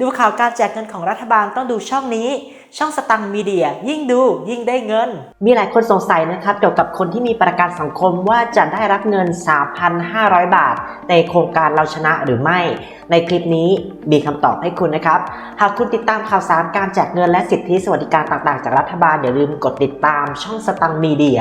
ดูข่าวการแจกเงินของรัฐบาลต้องดูช่องนี้ ช่องสตังค์มีเดีย ยิ่งดูยิ่งได้เงิน มีหลายคนสงสัยนะครับเกี่ยวกับคนที่มีประกันสังคมว่าจะได้รับเงิน 3,500 บาท ในโครงการเราชนะหรือไม่ ในคลิปนี้มีคำตอบให้คุณนะครับ หากคุณติดตามข่าวสารการแจกเงินและสิทธิสวัสดิการต่างๆ จากรัฐบาลอย่าลืมกดติดตามช่องสตังค์มีเดีย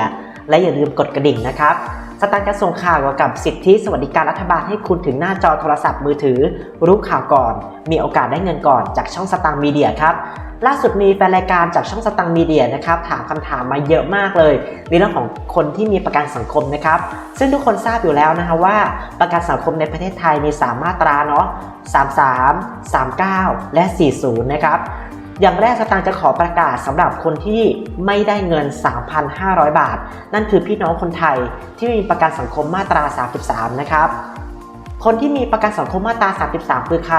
และอย่าลืมกดกระดิ่งนะครับ สตางค์จะส่งข่าวเกี่ยวกับสิทธิสวัสดิการรัฐบาลให้คุณถึงหน้าจอโทรศัพท์มือถือ รู้ข่าวก่อน มีโอกาสได้เงินก่อนจากช่องสตางค์มีเดียครับล่าสุดมีแฟนรายการจากช่องสตังค์มีเดียนะครับถามคำถามมาเยอะมากเลย ในเรื่องของคนที่มีประกันสังคมนะครับ ซึ่งทุกคนทราบอยู่แล้วนะคะว่าประกันสังคมในประเทศไทยมีสามมาตราเนาะ33 39 และ 40 นะครับ อย่างแรกสตางค์จะขอประกาศสำหรับคนที่ไม่ได้เงิน 3,500 บาท นั่นคือพี่น้องคนไทยที่มีประกันสังคมมาตรา 33 นะครับ คนที่มีประกันสังคมมาตรา 33 คือใคร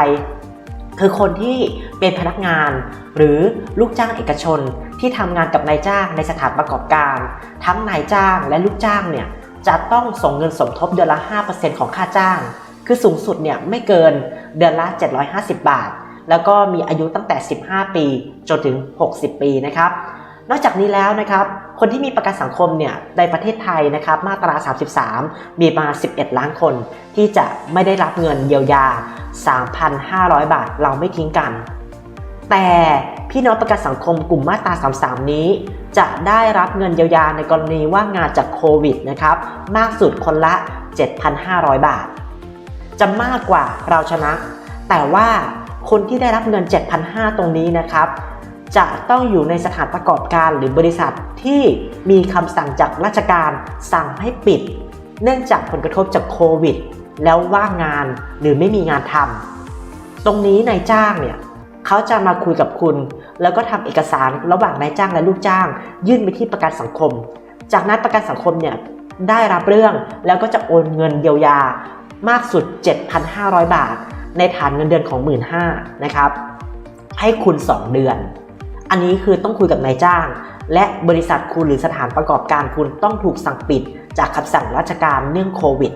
คือคนที่เป็นพนักงาน หรือลูกจ้างเอกชนที่ทำงานกับนายจ้างในสถานประกอบการ ทั้งนายจ้างและลูกจ้างเนี่ยจะต้องส่งเงินสมทบเดือนละ 5%ของค่าจ้าง คือสูงสุดเนี่ยไม่เกินเดือนละ 750 บาท แล้วก็มีอายุตั้งแต่ 15 ปีจนถึง 60 ปีนะครับนอกจากนี้แล้วนะครับ คนที่มีประกันสังคมเนี่ยในประเทศไทยนะครับ มาตรา 33 มีมา 11 ล้านคน ที่จะไม่ได้รับเงินเยียวยา 3,500 บาทเราไม่ทิ้งกัน แต่พี่น้องประกันสังคมกลุ่มมาตรา 33 นี้ จะได้รับเงินเยียวยาในกรณีว่างงานจากโควิดนะครับ มากสุดคนละ 7,500 บาท จะมากกว่าเราชนะ แต่ว่า คนที่ได้รับเงิน 7,500 ตรงนี้นะครับ จะต้องอยู่ในสถานประกอบการหรือบริษัทที่มีคำสั่งจากราชการสั่งให้ปิด เนื่องจากผลกระทบจากโควิด แล้วว่างงานหรือไม่มีงานทำตรงนี้นายจ้างเนี่ยเขาจะมาคุยกับคุณ แล้วก็ทำเอกสารระหว่างนายจ้างและลูกจ้าง ยื่นไปที่ประกันสังคม จากนั้นประกันสังคมเนี่ยได้รับเรื่องแล้วก็จะโอนเงินเยียวยามากสุด 7,500 บาท ในฐานเงินเดือนของ 1 5ื่นนะครับ ให้คุณ 2 เดือน อันนี้คือต้องคุยกับนายจ้าง และบริษัทคุณหรือสถานประกอบการคุณต้องถูกสั่งปิด จากคำสั่งราชการเนื่องโควิด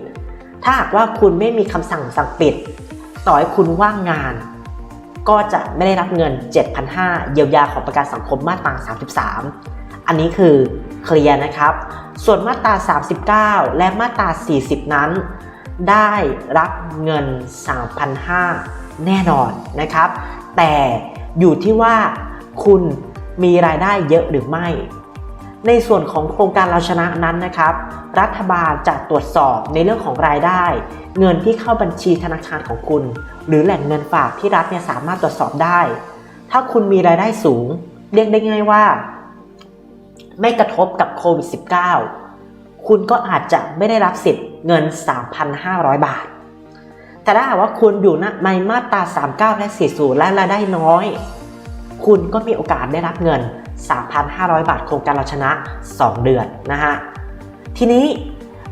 ถ้าหากว่าคุณไม่มีคำสั่งสั่งปิด ต่อให้คุณว่างงาน ก็จะไม่ได้รับเงิน 7,500 เยียวยาของประกันสังคมมาตรา33 อันนี้คือเคลียร์นะครับ ส่วนมาตรา 39 และมาตรา 40 นั้น ได้รับเงิน 3,500 แน่นอนนะครับ แต่อยู่ที่ว่าคุณมีรายได้เยอะหรือไม่ ในส่วนของโครงการเราชนะนั้นนะครับ รัฐบาลจะตรวจสอบในเรื่องของรายได้ เงินที่เข้าบัญชีธนาคารของคุณ หรือแหล่งเงินฝากที่รัฐเนี่ยสามารถตรวจสอบได้ ถ้าคุณมีรายได้สูง เรียกได้ง่ายว่า ไม่กระทบกับโควิด -19 คุณก็อาจจะไม่ได้รับสิทธิ์ เงิน 3,500 บาท แต่ถ้าหากว่าคุณอยู่ในมาตรา 39 และ 40 และรายได้น้อย คุณก็มีโอกาสได้รับเงิน 3,500 บาทโครงการเราชนะ 2 เดือนนะฮะ ทีนี้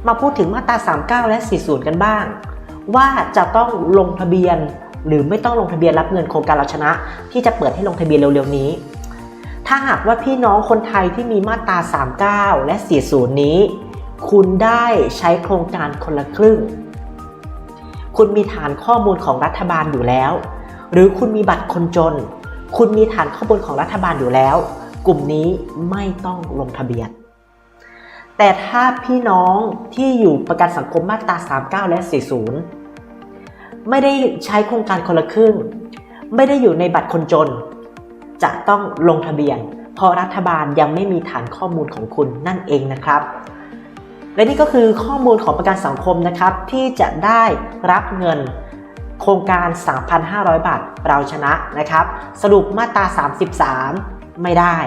มาพูดถึงมาตรา 39 และ 40 กันบ้าง ว่าจะต้องลงทะเบียนหรือไม่ต้องลงทะเบียนรับเงินโครงการเราชนะ ที่จะเปิดให้ลงทะเบียนเร็วๆนี้ ถ้าหากว่าพี่น้องคนไทยที่มีมาตรา 39 และ 40 นี้ คุณได้ใช้โครงการคนละครึ่ง คุณมีฐานข้อมูลของรัฐบาลอยู่แล้ว หรือคุณมีบัตรคนจน คุณมีฐานข้อมูลของรัฐบาลอยู่แล้ว กลุ่มนี้ไม่ต้องลงทะเบียน แต่ถ้าพี่น้องที่อยู่ประกันสังคมมาตรา 39 และ 40 ไม่ได้ใช้โครงการคนละครึ่ง ไม่ได้อยู่ในบัตรคนจน จะต้องลงทะเบียน เพราะรัฐบาลยังไม่มีฐานข้อมูลของคุณนั่นเองนะครับ และนี่ก็คือข้อมูลของประกันสังคมนะครับที่จะได้รับเงินโครงการ 3,500 บาทเราชนะนะครับ สรุปมาตรา 33 ไม่ได้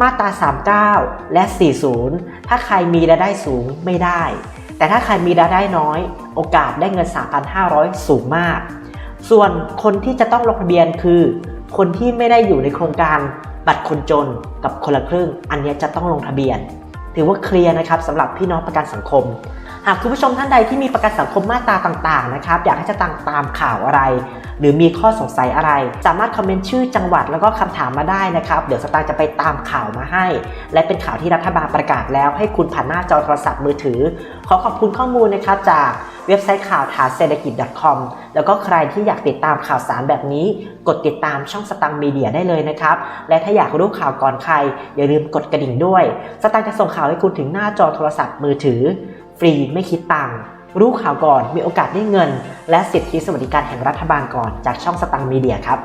มาตรา 39 และ 40 ถ้าใครมีรายได้สูงไม่ได้ แต่ถ้าใครมีรายได้น้อย โอกาสได้เงิน 3,500 สูงมาก ส่วนคนที่จะต้องลงทะเบียนคือ คนที่ไม่ได้อยู่ในโครงการบัตรคนจนกับคนละครึ่ง อันนี้จะต้องลงทะเบียน ถือว่าเคลียร์นะครับสำหรับพี่น้องประกันสังคม หากคุณผู้ชมท่านใดที่มีประกันสังคมมาตราต่างๆนะครับอยากให้จะตามตามข่าวอะไร หรือมีข้อสงสัยอะไร สามารถคอมเมนต์ชื่อจังหวัดแล้วก็คำถามมาได้นะครับ เดี๋ยวสตางค์จะไปตามข่าวมาให้ และเป็นข่าวที่รัฐบาลประกาศแล้วให้คุณผ่านหน้าจอโทรศัพท์มือถือ ขอขอบคุณข้อมูลนะครับจากเว็บไซต์ข่าวฐานเศรษฐกิจ .com แล้วก็ใครที่อยากติดตามข่าวสารแบบนี้ กดติดตามช่องสตังมีเดียได้เลยนะครับ และถ้าอยากรู้ข่าวก่อนใคร อย่าลืมกดกระดิ่งด้วย สตังค์จะส่งข่าวให้คุณถึงหน้าจอโทรศัพท์มือถือ ฟรีไม่คิดตังค์ รู้ข่าวก่อนมีโอกาสได้เงิน และสิทธิสวัสดิการแห่งรัฐบาลก่อนจากช่องสตังมีเดียครับ